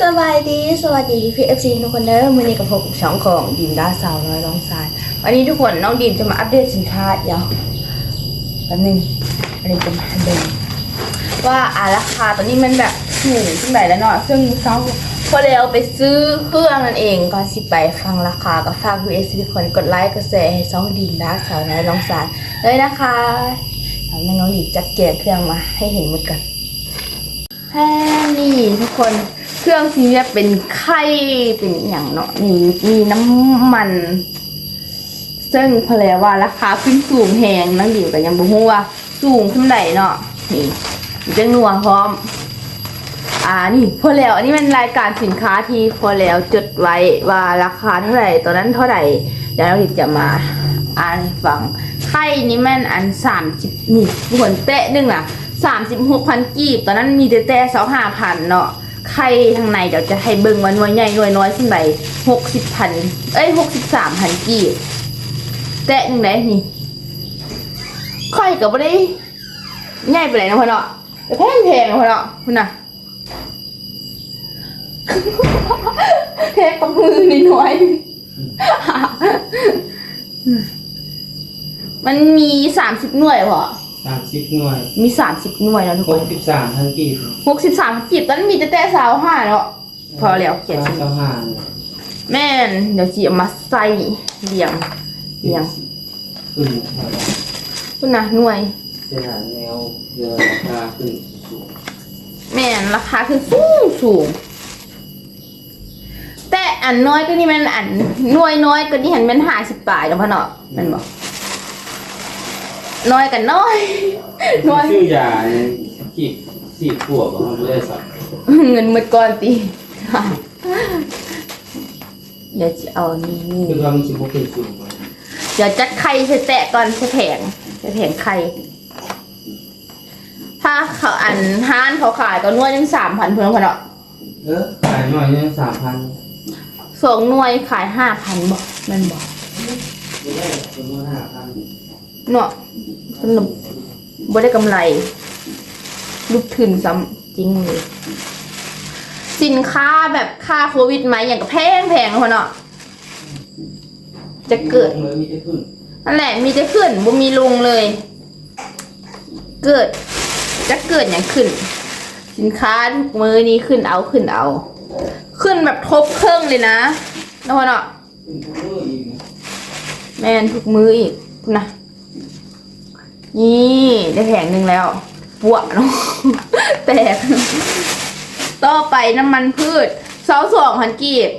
สบายดี สวัสดีพี่เอฟซีทุกคนเด้อมือนี้กับผมช่องของดีมด้าสาวน้อยร้องซาย วันนี้ทุกคนน้องดีมจะมาอัปเดตสินค้าเดี๋ยวแป๊บนึงอันนี้จะมาดูว่าอ่าราคาตอนนี้มันแบบสูงขึ้นไปแล้วเนาะซึ่งเขาพอแล้วไปซื้อเครื่องนั่นเองก็สิไปฟังราคากับฝากพี่เอฟซีทุกคนกดไลค์กดแชร์ให้ช่องดีมด้าสาวน้อยร้องซายเลยนะคะทำให้น้องดีมจัดแจกเครื่องมาให้เห็นหมดกัน แค่นี่ทุกคนเครื่องซีเนี้ยเป็นไข่เป็นอย่างเนาะนี่มีน้ำมัน ซึ่งเพลว่าราคาขึ้นสูงแหงนั่งอยู่กับยังบ่ฮู้ว่าสูงขึ้นไหนเนาะนี่มีจังนัวพร้อม อ่านี่พอแล้ว อันนี้เป็นรายการสินค้าที่พอแล้วจดไว้ว่าราคาเท่าไหร่ตอนนั้นเท่าไหร่เดี๋ยวเราจะมาอ่านฟังไข่นี่มันอันสามสิบนี่ทุกคนเตะหนึ่งน่ะ สามสิบหกพันกีบ ตอนนั้นมีแต่แต่สองห้าพันเนาะไข่ทางในเดี๋ยวจะให้เบิ่งว่าหน่วยใหญ่หน่วยน้อยขึ้นไปหกสิบพันเอ้ยหกสิบสามพันกีบ แตะหนึ่งไหนนี่ไข่กับไม่ได้ใหญ่ไปไหนนะพ่อเนาะแต่แพงแพงนะพ่อเนาะคุณน่ะเทปกับมือนิดหน่อยมันมีสามสิบหน่วยพอ สามสิบหน่วยมีสามสิบหน่วยแล้วทุกหคกนสิบสามพันกีบหกสิบสามกีบตอนนั้นมีแต่แต่สาวห้าเนาะพอแล้วเขียนชื่อเก้าห้าเนี่ยแม่น เดี๋ยวจีเอามาใส่เรียงเรียงขึ้นเท่าไหร่คุณนะหน่วยจะหาแนวเรือราคาขึ้นสูงแม่นราคาคือสูงสูง แต่อันน้อยก็นี่มันอันหน่วยน้อยก็นี่เห็นมันห้าสิบบาทแล้วพ่อเนาะแมันบอก น้อยกันน้อยน้อยชื่อยาเนี่ยกีบสี่ขวบของเขาไม่ได้สักเงินหมดก่อนตีเดี๋ยวจะเอานี่นี่คือว่ามันสิบหกขึ้นสูงไปเดี๋ยวจัดไข่ใส่แตะก่อนใส่แผงใส่แผงไข่ถ้าเขาอันห้านเขาขายก็หน่วยหนึงสามพันเพื่อนพอเนาะเออขายหน่อยเนี่ยสามพันสองหน่วยขายห้าพันบอกแมันบอกไม่ได้คนละห้าพันเนาะ สนุกบ่ได้กำไร ลูกทุนซ้ำจริงเลยสินค้าแบบค่าโควิดไหมอย่างกับแพงแพงๆนะพอเนาะจะเกิดนั่นแหละมีแต่ขึ้นบ่มีลงเลย เกิด จะเกิดอย่างขึ้น สินค้าทุกมือนี้ขึ้นเอาขึ้นเอา ขึ้นแบบทบเครื่องเลยนะนะพ่อเนาะขึ้นทุกมื้ออีกนะแมนทุกมืออีกนะ นี่ได้แผงหนึ่งแล้วปวดเนาะแตกต่อไปน้ำมันพืชเสาสองพันกีบ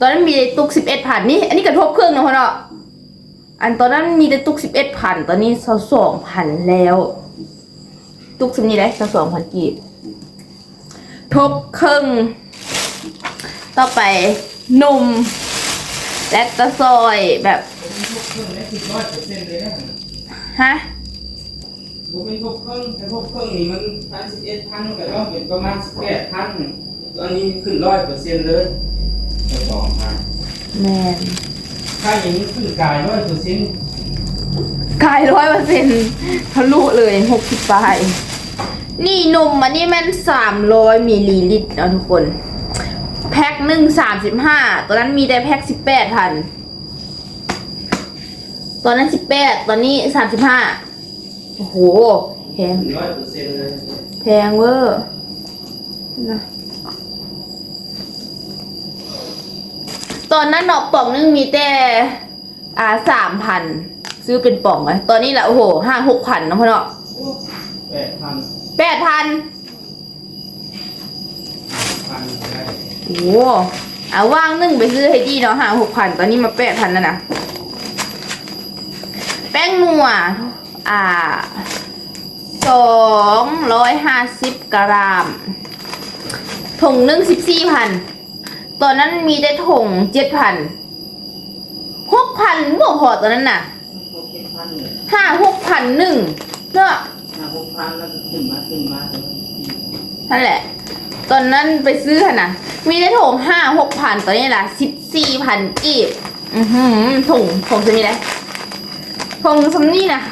ตอนนั้นมีตุกสิบเอ็ดพันนี่ อันนี้กระทบเครื่องนะพ่อเนาะอันตอนนั้นมีแต่ตุกสิบเอ็ดพันตอนนี้เสาสองพันแล้ว ตุกสิบนี้ได้เสาสองพันกีบ ทบเครื่องต่อไปนมและตะซอยแบบ ทุกเครื่องได้สิบร้อยเปอร์เซ็นต์เลยนะฮะบุเป็นทุกเครื่องแต่ทุกเครื่องนี่มันพันสิบเอ็ดพันก็ต้องเป็นประมาณสิบแปดพันตอนนี้ขึ้นร้อยเปอร์เซ็นต์เลยจะบอกมาแมนถ้าอย่างนี้คือกายร้อยเปอร์เซ็นต์กายร้อยเปอร์เซ็นต์ทะลุเลยหกสิบปลายนี่นมอันนี้มันสามร้อยมิลลิลิตรเอาทุกคน แพ็คหนึ่งสามสิบห้าตอนนั้นมีแต่แพ็คสิบแปดพัน ตอนนั้นสิบแปดตอนนี้สามสิบห้าโอ้โหแพงร้อยเปอร์เซ็นต์เลยแพงเวอร์นะตอนนั้นดอกป่องนึงมีแต่อ่าสามพันซื้อเป็นป่องไงตอนนี้แหละโอ้โหห้าหกพันนะพ่อเนาะแปดพันแปดพันพันได้โอ้โหอ่าว่างนึ่งไปซื้อให้ดีเนาะห้าหกพันตอนนี้มาแปดพันแล้วนะแป้งนัวอ่าสองร้อยห้าสิบกรัมถุงหนึ่งสิบสี่พันตอนนั้นมีได้ถุงเจ็ดพันหกพันบ่พอตอนนั้นน่ะหกเจ็ดพันเลยห้าหกพันหนึ่งเนาะห้าหกพันแล้วก็ขึ้นมาขึ้นมาจนนั่นแหละ ตอนนั้นไปซื้อค่ะนะมีได้ถุงห้าหกพันตอนนี้ล่ะสิบสี่พันกีบอือหือถุงถุงจะมีอะไร ถุงสำนี่นะ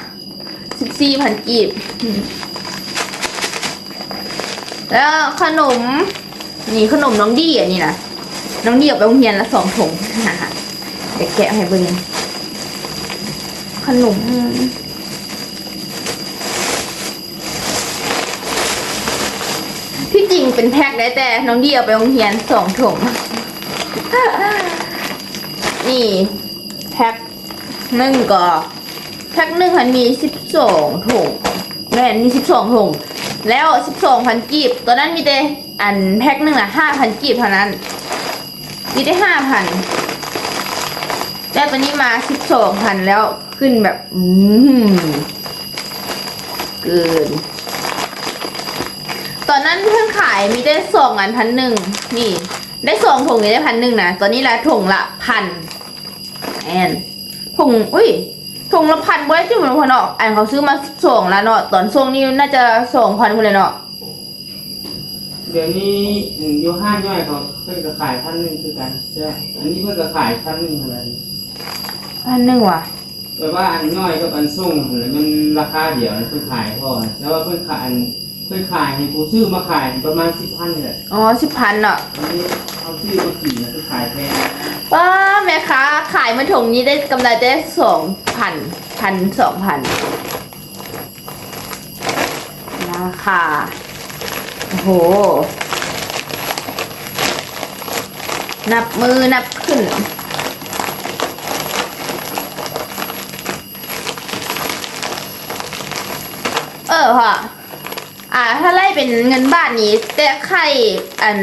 สิบสี่พันกีบ แล้วขนม นี่ขนมน้องดีอันนี้นะน้องดีเอาไปโรงเรียนละสองถุงเดี๋ยวแกะให้เบิ่งขนมที่จริงเป็นแพ็คได้แต่น้องดีเอาไปโรงเรียนสองถุงนี่แพ็คหนึ่งก็ แพ็คหนึ่งมันมีสิบสองถุงแม่นมีสิบสองถุงแล้วสิบสองพันกีบตอนนั้นมีแต่อันแพ็คหนึ่งอะห้าพันกีบเท่านั้น มีได้ห้าพันแล้วตอนนี้มาสิบสองพันแล้วขึ้นแบบ อืมเกิน ตอนนั้นเพิ่งขายมีได้สองอันพันหนึ่งนี่ ได้สองถุงนี้ได้พันหนึ่งนะตอนนี้ละถุงละพันแอนถุงอุ้ย ถุงละพันไว้ที่มันพันออกอันเขาซื้อมาสองละเนาะตอนส่งนี่น่าจะสองพันคนเลยเนาะเดี๋ยวนี้อืมอยู่ห้างย่อยเขาเพิ่นก็ขายพันหนึ่งคือกันใช่อันนี้เพิ่นก็ขายพันหนึ่งอะไรพันหนึ่งว่ะแต่ว่าอันน้อยกับอันส่งเลยมันราคาเดียวนะเพิ่นขายพอนะแต่ว่าเพิ่นขายอัน เพิ่นขายให้ผู้ซื้อมาขายประมาณสิบพันนี่แหละอ๋อสิบพันเนาะอันนี้เอาซื้อมาขี่นะเพิ่นขายแพงป้าแม่ค้าขายมาถุงนี้ได้กำไรได้สองพันพันสองพันราคาโอ้โห นับมือนับขึ้นเออค่ะ อ่า ถ้าไล่เป็นเงินบาทนี้ แต่ไข่อัน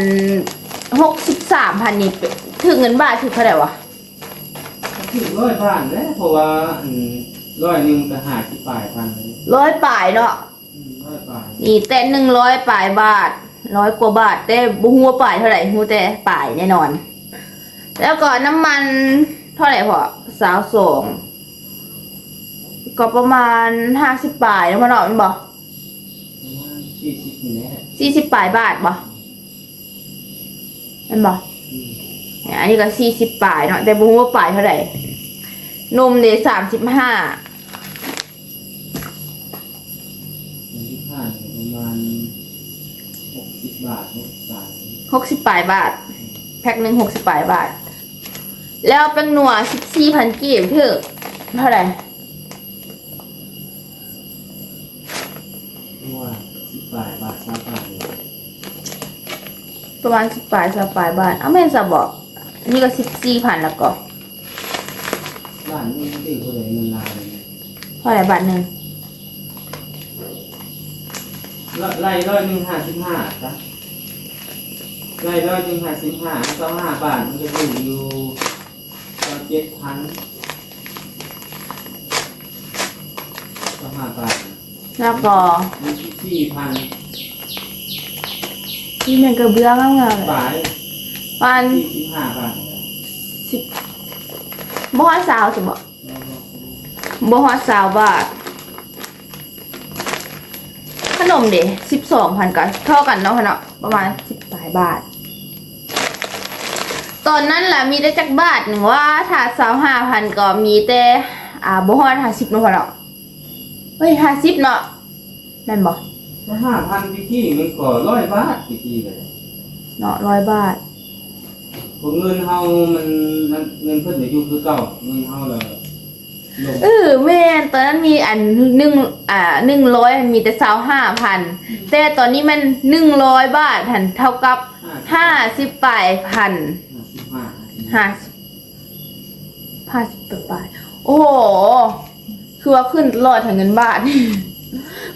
หกสิบสามพันนี่เป็นถึงเงินบาทถึงเท่าไหร่วะถึงร้อยพันแล้วเพราะว่าอันร้อยหนึ่งก็หาที่ปลายพันเลยร้อยปลายเนาะอืมร้อยปลายนี่แต่หนึ่งร้อยปลายบาทร้อยกว่าบาทแต่บุหัวาปลายเท่าไหร่หัวแต่ปลายแน่นอน แล้วก็น้ำมันเท่าไหร่พอสาวสองก็ประมาณห้าสิบปลายแล้วมันออกมันบอกประมาณ สี่สิบนี่แหละสี่สิบปลายบาทบ่มันบอกอืมอันนี้ก็สี่สิบปลายเนาะแต่บุหัวาปลายเท่าไหร่นมเดสามสิบห้าเงินที่ผ่านประมาณหกสิบบาทหกสิบบาทหกสิบปลายบาท แพ็คหนึ่งหกสิบปลายบาท แล้วเป็นหนัวสิบสี่พันกีบเพื่อเท่าไหร่ เพราะว่า สิบบาทบาทสามบาทเลยประมาณสิบปลายสิบปลายบาทอ้าวแม่นจะบอกอันนี้ก็สิบสี่พันแล้วก็บ้านนี่ไม่ได้คนเลยเงินลายเลยเท่าไหร่บาทหนึ่งไล่ร้อยหนึ่งห้าสิบห้าจ้ะไล่ร้อยหนึ่งห้าสิบห้าก็ห้าบาทมันจะอยู่อยู่ก็เจ็ดพันก็ห้าบาท แล้วก็มีสี่พันที่มันกระเบื้องงามๆเลยบาทปันสี่สิบห้าบาทสิบบ่ฮอดสาวสิบอกบ่ฮอดสาวบาท ขนมเด้สิบสองพันกันเท่ากันเนาะเนาะประมาณสิบปลายบาท ตอนนั้นแหละมีได้จักบาทหนึ่งว่าถ้าสาวห้าพันก็มีแต่อ่าบ่ฮอดห้าสิบเนาะพ่อเนาะ เฮ้ยห้าสิบเนาะนั่นบอกถ้าห้าพันพี่กี้มันก็ร้อยบาทพี่กี้เลยเนาะร้อยบาทพวกเงินเฮามันมันเงินเพิ่นจะอยู่คือเก่าเงินเฮาเลยลงเออแม่นตอนนั้นมีอันหนึ่งอ่าหนึ่งร้อยมีแต่สาวห้าพันแต่ตอนนี้มันหนึ่งร้อยบาทหันเท่ากับห้าสิบปลายพันสิบห้าห้าสิบห้าสิบปลายโอ้โห คือว่าขึ้นรอดถึงเงินบาท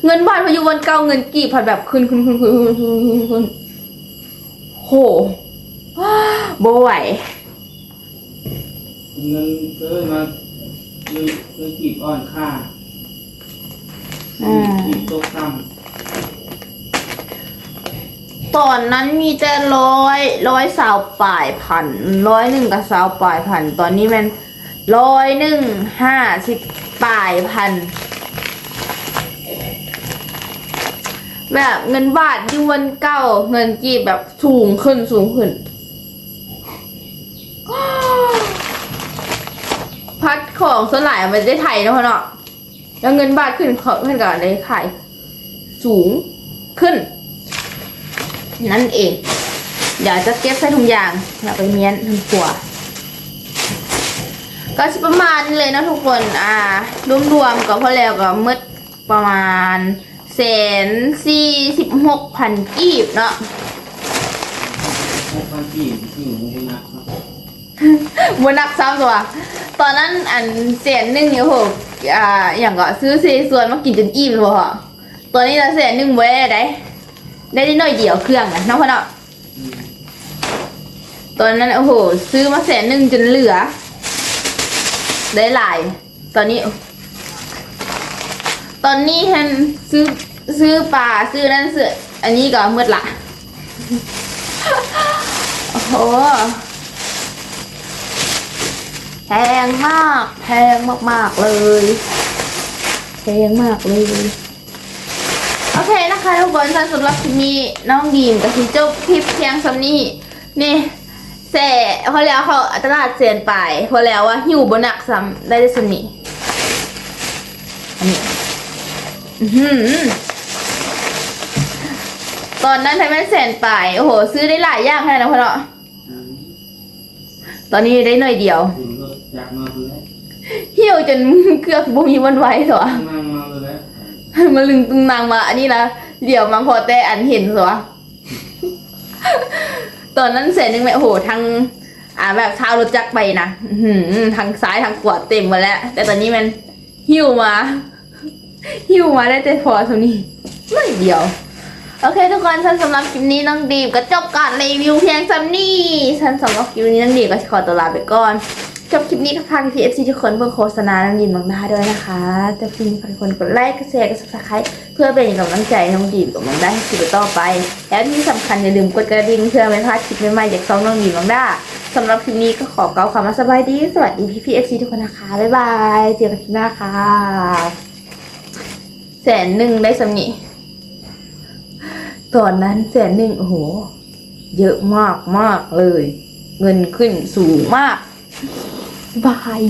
เงินบาทพายุวันเก่าเงินกี่ผัดแบบขึ้นขึ้นขึ้นขึ้นขึ้นขึ้นขึ้นโหบ่ไหวเงินเกินมาเงินเงินกีบอ่อนค่าอีบตกต่ำตอนนั้นมีแต่ร้อยร้อยสาวปลายพันร้อยหนึ่งกับสาวปลายพัน ตอนนี้มันร้อยหนึ่งห้าสิบ ปลายพัน แบบเงินบาทยวนเก้า เงินกีบแบบสูงขึ้นสูงขึ้น พัดของส่วนหลายมันได้ไทยเนาะพ่อเนาะแล้วเงินบาทขึ้นเขาขึ้นกับอะไรขายสูงขึ้น นั่นเอง เดี๋ยวจะเก็บใส่ถุงยางแล้วไปเมียนทำขัว ก็สิประมาณนี้เลยนะทุกคน อ่ารวมๆก็พอแล้วก็มืดประมาณแสนสี่สิบหกพันกีบเนาะหกพันกี่ที่หมูบุญนักเนาะบนนับซ้ำตัว ตอนนั้นอันแสนหนึ่งเนี่ยโหอ่าอย่างก็ซื้อเซส่วนมากินจนอิ่มเลยพ่อตอนนี้เราแสนหนึ่งไว้ยได้ได้นิดหน่อยเดียวเครื่องอะน้องพ่อเนาะตอนนั้นโอ้โห ซื้อมาแสนหนึ่งจนเหลือ ได้หลาย ตอนนี้ ตอนนี้ฉันซื้อซื้อปลาซื้อนั่นซื้ออันนี้ก็มืดละโอ้โหแพงมากแพงมาก ๆ เลยแพงมากเลยโอเคนะคะทุกคนสำหรับคลิปนี้น้องดีมกับพี่จ้าคลิปเพียงสำนี้นี่ เสพอแล้วเขาตลาดเสียนไป พอแล้วว่าหิวบนหนักซ้ำได้ได้สำนี้อันนี้อื้อหือตอนนั้นไทยแม่นแสนไปโอ้โห ซื้อได้หลายอย่างแค่นั้นพอเนาะอืมตอนนี้ได้หน่อยเดียวคุณก็อยากมาเลยหิวจนเกือบบ่มีวันไหวสวะมามาเลยมาลึงตึงนางมา อันนี้นะเดี๋ยวมาพอแต่อันเห็นสวะ ตอนนั้นเสร็จนึงแม่โอ้โหทางอ่าแบบเท้ารถจักรไปนะอื้อหือทางซ้ายทางขวาเต็มหมดแล้ว แต่ตอนนี้มันหิวมา หิวมาได้แต่พอเท่านี้ไม่เดียว โอเค ทุกคนท่านสำหรับคลิปนี้น้องดีมก็จบการรีวิวเพียงสำนี้ท่านสำหรับคลิปนี้น้องดีมก็ขอตัวลาไปก่อน จบคลิปนี้ก็ฝากพี่เอฟซีทุกคนเพื่อโฆษณาน้องดีมบางหน้าด้วยนะคะจะพิมพ์ฝากทุกคนกดไลค์กดแชร์กดซับสไครต์เพื่อเป็นกำลังใจน้องดีมกับน้องได้าให้คลิปต่อไป แล้วที่สำคัญอย่าลืมกดกระดิ่งเพื่อไม่พลาดคลิปใหม่ๆจากซองน้องดีมบางด้าสำหรับคลิปนี้ก็ขอกล่าวคำว่าสบายดี สวัสดีพี่พีเอฟซีทุกคนนะคะ บ๊ายบาย เจอกันคลิปหน้าค่ะแสนหนึ่งได้สำนีตอนนั้นแสนหนึ่งโอ้โห เยอะมากมากเลย เงินขึ้นสูงมาก บาย